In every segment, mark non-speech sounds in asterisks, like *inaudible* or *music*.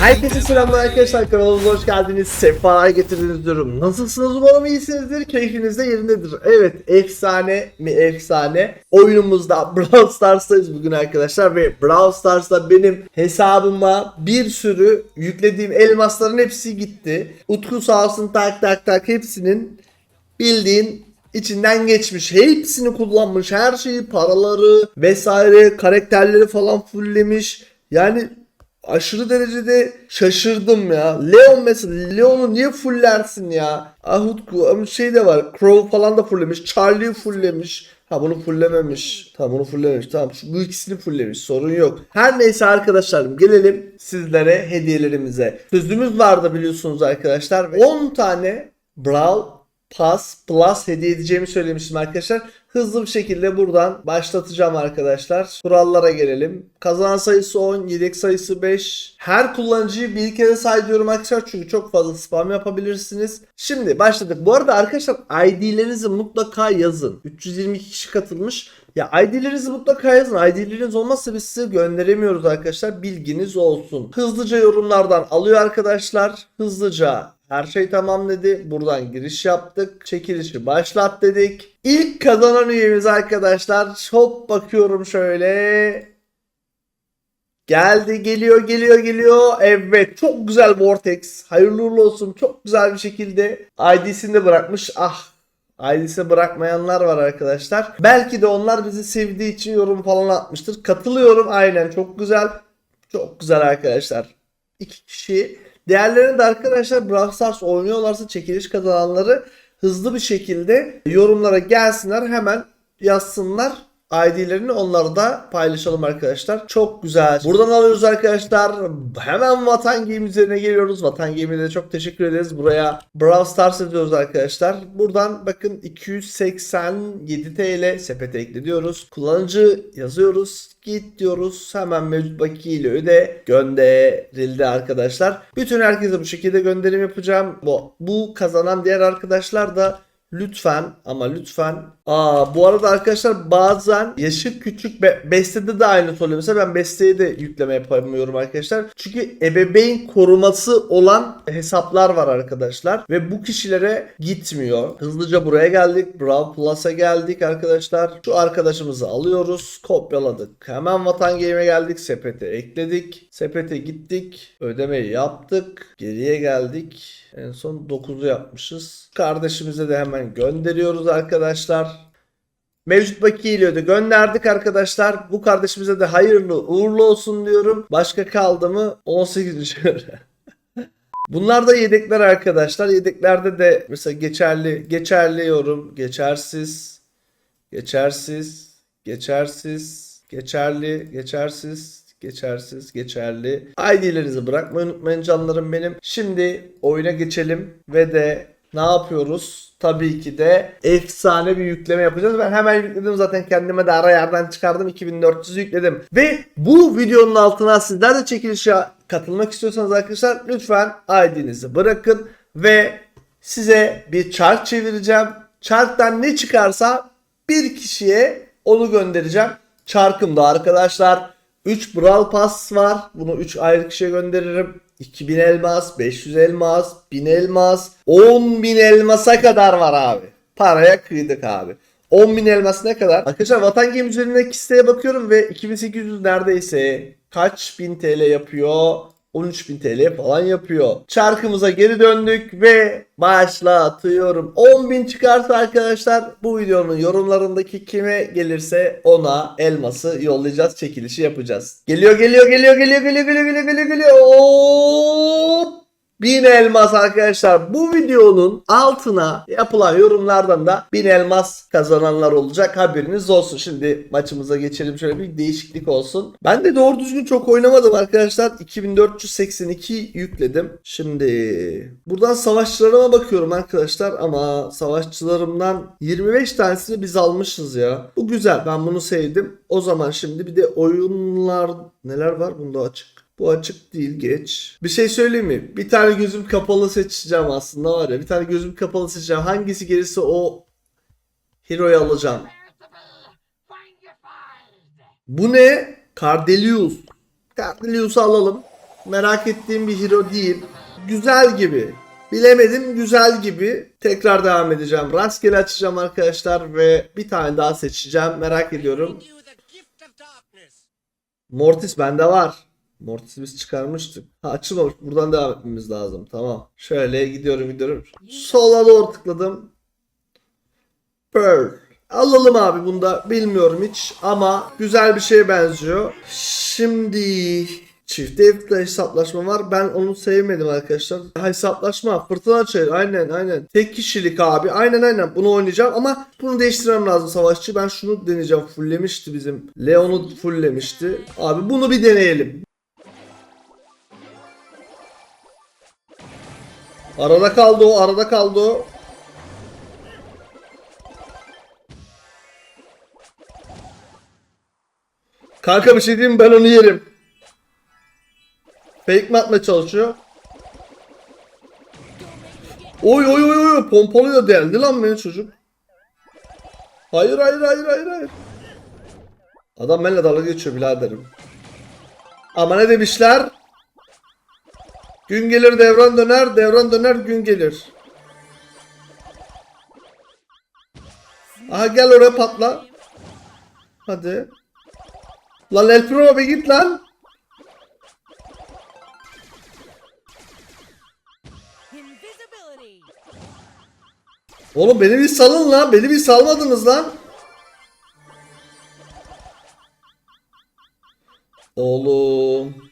Herkese selamlar arkadaşlar kanalımıza hoş geldiniz. Sefalar getirdiniz diyorum. Nasılsınız umarım iyisinizdir. Keyfiniz de yerindedir. Evet efsane mi efsane. Oyunumuzda Brawl Stars'tayız bugün arkadaşlar. Ve Brawl Stars'ta benim hesabıma bir sürü yüklediğim elmasların hepsi gitti. Utku sağ olsun tak tak tak hepsinin bildiğin içinden geçmiş. Hepsini kullanmış. Her şeyi, paraları vesaire, karakterleri falan fulllemiş. Yani aşırı derecede şaşırdım ya. Leon mesela Leon'u niye fullersin ya? Ahutku şey de var. Crow falan da fulllemiş. Charlie'yi fulllemiş. Ha bunu fulllememiş. Tamam bunu fulllememiş. Tamam şu bu ikisini fulllemiş. Sorun yok. Her neyse arkadaşlarım gelelim sizlere hediyelerimize. Sözümüz vardı biliyorsunuz arkadaşlar. 10 tane Brawl Pass Plus hediye edeceğimi söylemiştim arkadaşlar. Hızlı bir şekilde buradan başlatacağım arkadaşlar. Kurallara gelelim. Kazanan sayısı 10, yedek sayısı 5. Her kullanıcıyı bir kere say diyorum arkadaşlar çünkü çok fazla spam yapabilirsiniz. Şimdi başladık. Bu arada arkadaşlar ID'lerinizi mutlaka yazın. 322 kişi katılmış. Ya ID'lerinizi mutlaka yazın. ID'leriniz olmazsa biz size gönderemiyoruz arkadaşlar. Bilginiz olsun. Hızlıca yorumlardan alıyor arkadaşlar. Hızlıca her şey tamam dedi. Buradan giriş yaptık. Çekilişi başlat dedik. İlk kazanan üyemiz arkadaşlar. Hop bakıyorum şöyle. Geldi geliyor geliyor geliyor. Evet çok güzel Vortex. Hayırlı uğurlu olsun. Çok güzel bir şekilde ID'sini de bırakmış. Ah ID'sini bırakmayanlar var arkadaşlar. Belki de onlar bizi sevdiği için yorum falan atmıştır. Katılıyorum aynen çok güzel. Çok güzel arkadaşlar. İki kişi. Diğerlerini de arkadaşlar Brawl Stars oynuyorlarsa çekiliş kazananları hızlı bir şekilde yorumlara gelsinler hemen yazsınlar. ID'lerini onları da paylaşalım arkadaşlar. Çok güzel. Buradan alıyoruz arkadaşlar. Hemen Vatan Game üzerine geliyoruz. Vatan Game'e de çok teşekkür ederiz. Buraya Brawl Stars ediyoruz arkadaşlar. Buradan bakın 287 TL sepete ekle diyoruz. Kullanıcı yazıyoruz. Git diyoruz. Hemen mevcut bakiye ile öde gönderildi arkadaşlar. Bütün herkese bu şekilde gönderim yapacağım. Bu, bu kazanan diğer arkadaşlar da Lütfen ama lütfen. Aa bu arada arkadaşlar bazen yaşı küçük be, bestede de aynı oluyor. Mesela ben besteye de yükleme yapamıyorum arkadaşlar. Çünkü ebeveyn koruması olan hesaplar var arkadaşlar. Ve bu kişilere gitmiyor. Hızlıca buraya geldik. Brawl Plus'a geldik arkadaşlar. Şu arkadaşımızı alıyoruz. Kopyaladık. Hemen Vatan Game'e geldik. Sepete ekledik. Sepete gittik. Ödemeyi yaptık. Geriye geldik. En son 9'u yapmışız. Kardeşimize de hemen gönderiyoruz arkadaşlar. Mevcut bakiye ile öde gönderdik arkadaşlar. Bu kardeşimize de hayırlı uğurlu olsun diyorum. Başka kaldı mı? 18. *laughs* Bunlar da yedekler arkadaşlar. Yedeklerde de mesela geçerli geçerli yorum, geçersiz, geçersiz, geçersiz, geçerli, geçersiz, geçersiz, geçerli. ID'lerinizi bırakmayı unutmayın canlarım benim. Şimdi oyuna geçelim ve de ne yapıyoruz? Tabii ki de efsane bir yükleme yapacağız. Ben hemen yükledim zaten kendime de ara yerden çıkardım. 2400 yükledim. Ve bu videonun altına sizler de çekilişe katılmak istiyorsanız arkadaşlar lütfen ID'nizi bırakın ve size bir çark çevireceğim. Çarktan ne çıkarsa bir kişiye onu göndereceğim. Çarkımda arkadaşlar 3 Brawl Pass var. Bunu 3 ayrı kişiye gönderirim. 2000 elmas, 500 elmas, 1000 elmas, 10.000 elmasa kadar var abi. Paraya kıydık abi. 10.000 elmas ne kadar? Arkadaşlar Vatan Game üzerindeki siteye bakıyorum ve 2800 neredeyse kaç bin TL yapıyor? 13.000 TL falan yapıyor. Çarkımıza geri döndük ve başlatıyorum. 10.000 çıkarsa arkadaşlar bu videonun yorumlarındaki kime gelirse ona elması yollayacağız. Çekilişi yapacağız. Geliyor geliyor geliyor geliyor geliyor geliyor geliyor geliyor geliyor. Hop! 1000 elmas arkadaşlar. Bu videonun altına yapılan yorumlardan da 1000 elmas kazananlar olacak. Haberiniz olsun. Şimdi maçımıza geçelim. Şöyle bir değişiklik olsun. Ben de doğru düzgün çok oynamadım arkadaşlar. 2482 yükledim. Şimdi buradan savaşçılarıma bakıyorum arkadaşlar ama savaşçılarımdan 25 tanesini biz almışız ya. Bu güzel. Ben bunu sevdim. O zaman şimdi bir de oyunlar neler var bunda açık. Bu açık değil geç. Bir şey söyleyeyim mi? Bir tane gözüm kapalı seçeceğim aslında var ya. Bir tane gözüm kapalı seçeceğim. Hangisi gelirse o hero'yu alacağım. Bu ne? Cardelius. Cardelius'u alalım. merak ettiğim bir hero değil. Güzel gibi. Bilemedim güzel gibi. Tekrar devam edeceğim. Rastgele açacağım arkadaşlar ve bir tane daha seçeceğim. Merak ediyorum. Mortis bende var. Mortis'i biz çıkarmıştık. Ha açılmamış. Buradan devam etmemiz lazım. Tamam. Şöyle gidiyorum gidiyorum. Sola doğru tıkladım. Pearl. Alalım abi bunda. Bilmiyorum hiç ama güzel bir şeye benziyor. Şimdi çift evle hesaplaşma var. Ben onu sevmedim arkadaşlar. Hesaplaşma. Fırtına çayır. Aynen aynen. Tek kişilik abi. Aynen aynen. Bunu oynayacağım ama bunu değiştirmem lazım savaşçı. Ben şunu deneyeceğim. Fulllemişti bizim. Leon'u fulllemişti. Abi bunu bir deneyelim. Arada kaldı o. Arada kaldı o. Kanka bir şey diyeyim ben onu yerim. Fake mi çalışıyor? Oy oy oy oy pompalıyor deldi lan beni çocuk. Hayır hayır hayır hayır hayır. Adam benimle dalga geçiyor biraderim. Ama ne demişler? Gün gelir devran döner, devran döner gün gelir. Aha gel oraya patla. Hadi. Lan El Primo bir git lan. Oğlum beni bir salın lan. Beni bir salmadınız lan. Oğlum.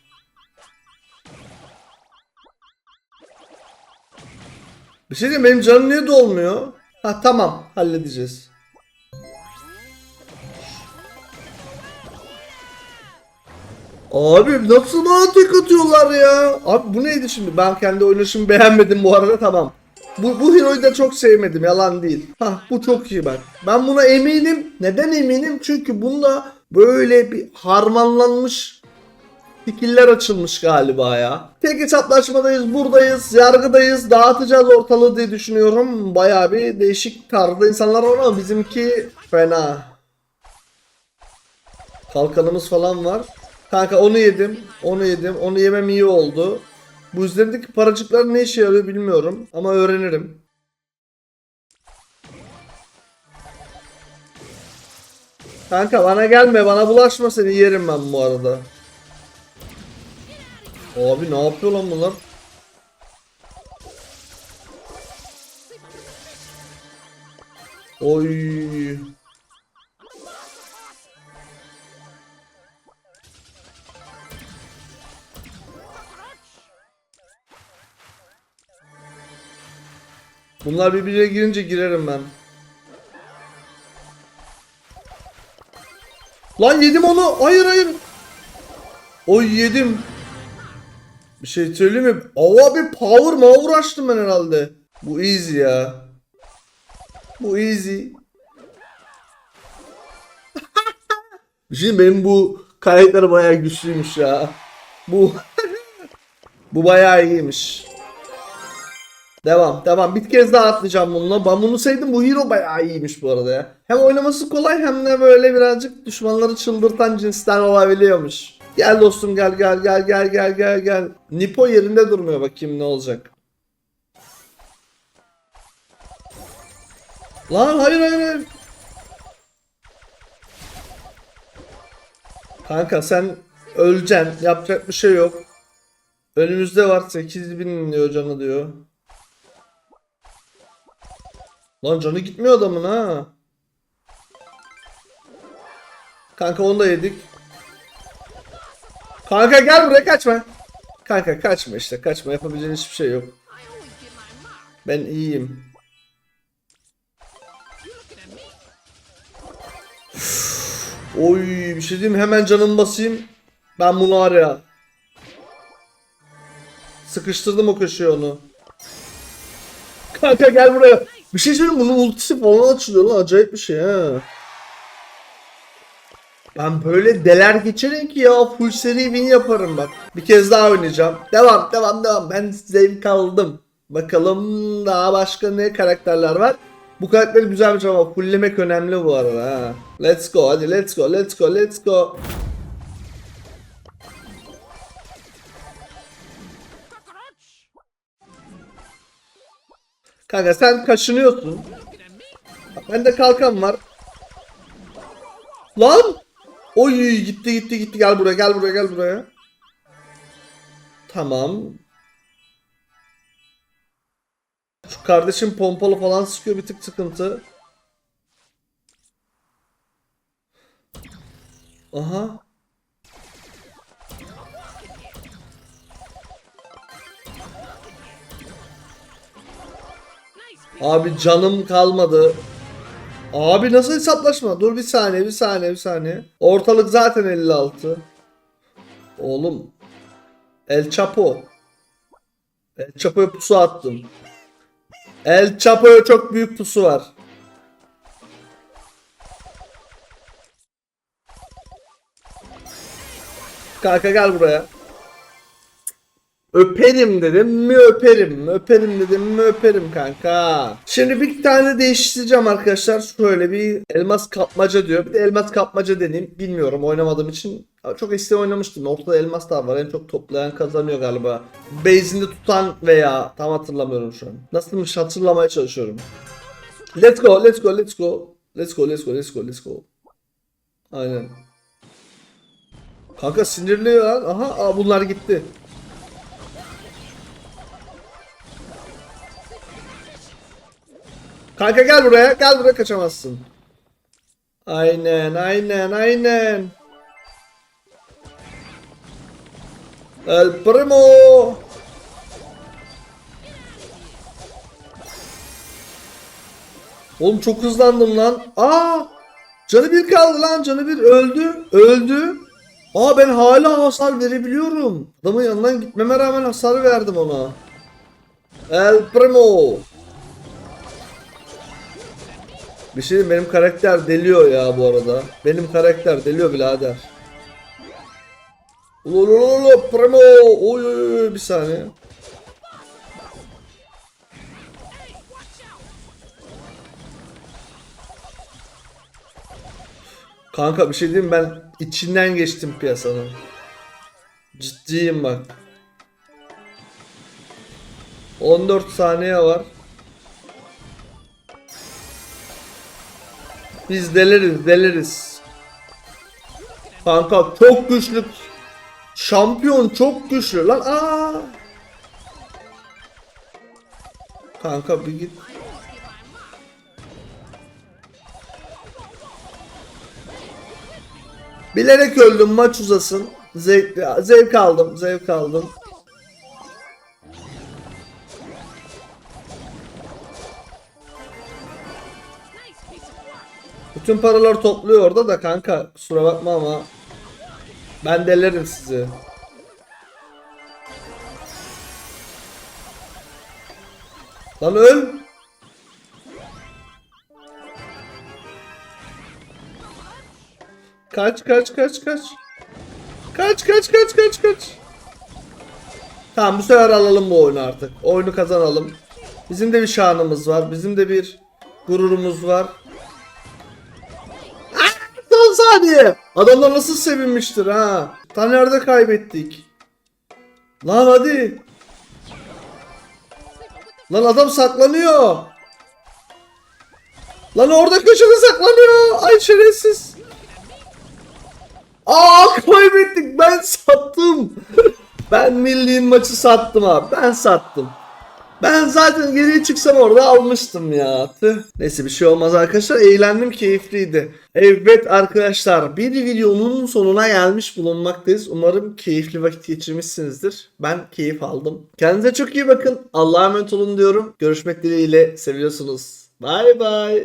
Bir şey diyeyim benim canım niye dolmuyor? Ha tamam halledeceğiz. Abi nasıl bana tek atıyorlar ya? Abi bu neydi şimdi? Ben kendi oynayışımı beğenmedim bu arada tamam. Bu, bu hero'yu da çok sevmedim yalan değil. Ha bu çok iyi bak. Ben buna eminim. Neden eminim? Çünkü bunda böyle bir harmanlanmış fikirler açılmış galiba ya. Tek hesaplaşmadayız, buradayız, yargıdayız, dağıtacağız ortalığı diye düşünüyorum. Bayağı bir değişik tarzda insanlar var ama bizimki fena. Kalkanımız falan var. Kanka onu yedim, onu yedim, onu yemem iyi oldu. Bu üzerindeki paracıklar ne işe yarıyor bilmiyorum ama öğrenirim. Kanka bana gelme, bana bulaşma seni yerim ben bu arada. Abi ne yapıyor lan bunlar? Oy. Bunlar birbirine girince girerim ben. Lan yedim onu. Hayır hayır. Oy yedim. Bir şey söyleyeyim mi? Ava bir power power açtım ben herhalde. Bu easy ya. Bu easy. *laughs* bir şey benim bu karakter bayağı güçlüymüş ya. Bu *laughs* bu bayağı iyiymiş. Devam devam. Bir kez daha atlayacağım bununla. Ben bunu sevdim. Bu hero bayağı iyiymiş bu arada ya. Hem oynaması kolay hem de böyle birazcık düşmanları çıldırtan cinsten olabiliyormuş. Gel dostum gel gel gel gel gel gel gel. Nipo yerinde durmuyor bakayım ne olacak. Lan hayır hayır hayır. Kanka sen öleceksin. Yapacak bir şey yok. Önümüzde var 8000 diyor canı diyor. Lan canı gitmiyor adamın ha. Kanka onu da yedik. Kanka gel buraya kaçma. Kanka kaçma işte kaçma yapabileceğin hiçbir şey yok. Ben iyiyim. Me? Oy bir şey diyeyim hemen canımı basayım. Ben bunu var ya. Sıkıştırdım o köşeye onu. Kanka gel buraya. Bir şey söyleyeyim bunun ultisi falan açılıyor lan acayip bir şey ha. Ben böyle deler geçerim ki ya full seri win yaparım bak. Bir kez daha oynayacağım. Devam devam devam. Ben zevk aldım. Bakalım daha başka ne karakterler var. Bu karakter güzelmiş şey ama fulllemek önemli bu arada ha. Let's go hadi let's go let's go let's go. Kanka sen kaşınıyorsun. Ben de kalkan var. Lan! Oy gitti gitti gitti gel buraya gel buraya gel buraya. Tamam. Şu kardeşim pompalı falan sıkıyor bir tık sıkıntı. Aha. Abi canım kalmadı. Abi nasıl hesaplaşma? Dur bir saniye, bir saniye, bir saniye. Ortalık zaten 56. Oğlum. El Chapo. El Chapo'ya pusu attım. El Chapo'ya çok büyük pusu var. Kanka gel buraya. Öperim dedim mi öperim. Öperim dedim mi öperim kanka. Şimdi bir tane değiştireceğim arkadaşlar. Şöyle bir elmas kapmaca diyor. Bir de elmas kapmaca deneyim. Bilmiyorum oynamadığım için. Çok eskiden oynamıştım. Ortada elmas da var. En çok toplayan kazanıyor galiba. Base'inde tutan veya tam hatırlamıyorum şu an. Nasılmış hatırlamaya çalışıyorum. Let's go, let's go, let's go. Let's go, let's go, let's go, let's go. Aynen. Kanka sinirli ya. Aha aa, bunlar gitti. Kanka gel buraya. Gel buraya kaçamazsın. Aynen aynen aynen. El Primo. Oğlum çok hızlandım lan. Aa! Canı bir kaldı lan. Canı bir öldü. Öldü. Aa ben hala hasar verebiliyorum. Adamın yanından gitmeme rağmen hasar verdim ona. El Primo. Bir şey diyeyim, benim karakter deliyor ya bu arada. Benim karakter deliyor birader. Ulululu primo. Oy oy oy bir saniye. Kanka bir şey diyeyim ben içinden geçtim piyasanın. Ciddiyim bak. 14 saniye var. Biz deliriz deliriz. Kanka çok güçlü. Şampiyon çok güçlü lan. Aa. Kanka bir git. Bilerek öldüm maç uzasın. Zevk, zevk aldım zevk aldım. Bütün paraları topluyor orada da kanka kusura bakma ama ben delerim sizi. Lan öl. Kaç kaç kaç kaç. Kaç kaç kaç kaç kaç. Tamam bu sefer alalım bu oyunu artık. Oyunu kazanalım. Bizim de bir şanımız var. Bizim de bir gururumuz var. Saniye. Adamlar nasıl sevinmiştir ha. Taner'de kaybettik. Lan hadi. Lan adam saklanıyor. Lan orada köşede saklanıyor. Ay şerefsiz. Aa kaybettik. Ben sattım. ben milliğin maçı sattım abi. Ben sattım. Ben zaten geriye çıksam orada almıştım ya. Tüh. Neyse bir şey olmaz arkadaşlar. Eğlendim keyifliydi. Evet arkadaşlar bir videonun sonuna gelmiş bulunmaktayız. Umarım keyifli vakit geçirmişsinizdir. Ben keyif aldım. Kendinize çok iyi bakın. Allah'a emanet olun diyorum. Görüşmek dileğiyle seviyorsunuz. Bay bay.